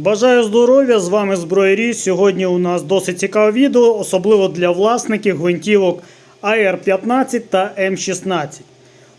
Бажаю здоров'я! З вами Зброєрі. Сьогодні у нас досить цікаве відео, особливо для власників гвинтівок АР-15 та М16.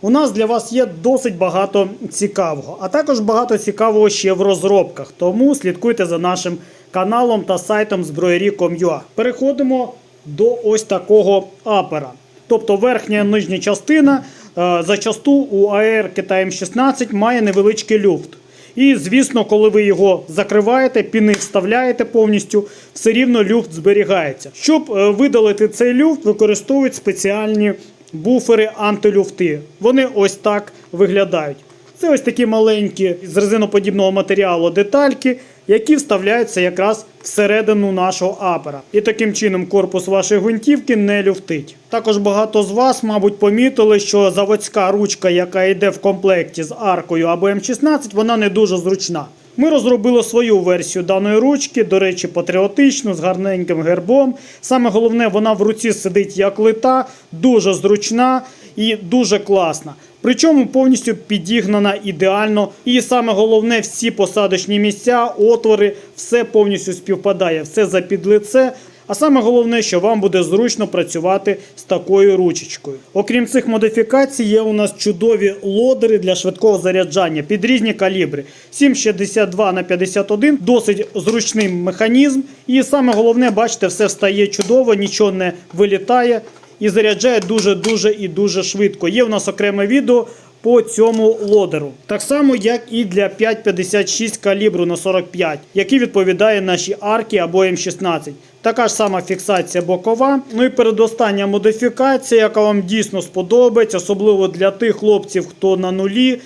У нас для вас є досить багато цікавого, а також багато цікавого ще в розробках. Тому слідкуйте за нашим каналом та сайтом зброєрі.com.ua. Переходимо до ось такого апера. Тобто верхня нижня частина е, зачасту у АР та М16 має невеличкий люфт. І, звісно, коли ви його закриваєте, піни вставляєте повністю, все рівно люфт зберігається. Щоб е, видалити цей люфт, використовують спеціальні буфери антилюфти. Вони ось так виглядають. Це ось такі маленькі з резиноподібного матеріалу детальки, які вставляються якраз всередину нашого апера. І таким чином корпус вашої гвинтівки не люфтить. Також багато з вас, мабуть, помітили, що заводська ручка, яка йде в комплекті з аркою або М16, вона не дуже зручна. Ми розробили свою версію даної ручки, до речі, патріотичну, з гарненьким гербом. Саме головне, вона в руці сидить як лита, дуже зручна і дуже класна. Причому повністю підігнана ідеально. І саме головне, всі посадочні місця, отвори, все повністю співпадає, все за підлице. А саме головне, що вам буде зручно працювати з такою ручечкою. Окрім цих модифікацій, є у нас чудові лодери для швидкого заряджання під різні калібри. 7,62 на 51 досить зручний механізм. І саме головне, бачите, все встає чудово, нічого не вилітає і заряджає дуже-дуже і дуже швидко. Є у нас окреме відео по цьому лодеру. Так само, як і для 5,56 калібру на 45, який відповідає нашій аркі або М16. Така ж сама фіксація бокова. Ну і передостання модифікація, яка вам дійсно сподобається, особливо для тих хлопців, хто на нулі.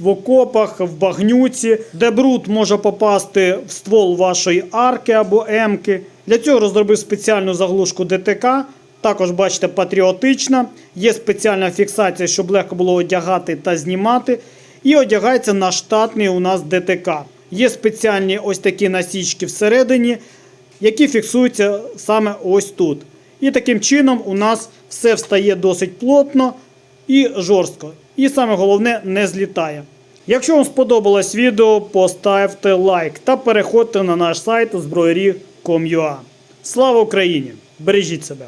В окопах, в багнюці, де бруд може попасти в ствол вашої арки або емки. Для цього розробив спеціальну заглушку ДТК. Також, бачите, патріотична. Є спеціальна фіксація, щоб легко було одягати та знімати. І одягається на штатний у нас ДТК. Є спеціальні ось такі насічки всередині, які фіксуються саме ось тут. І таким чином у нас все встає досить плотно і жорстко. І саме головне не злітає. Якщо вам сподобалось відео, поставте лайк та переходьте на наш сайт зброєрі.com.ua. Слава Україні! Бережіть себе!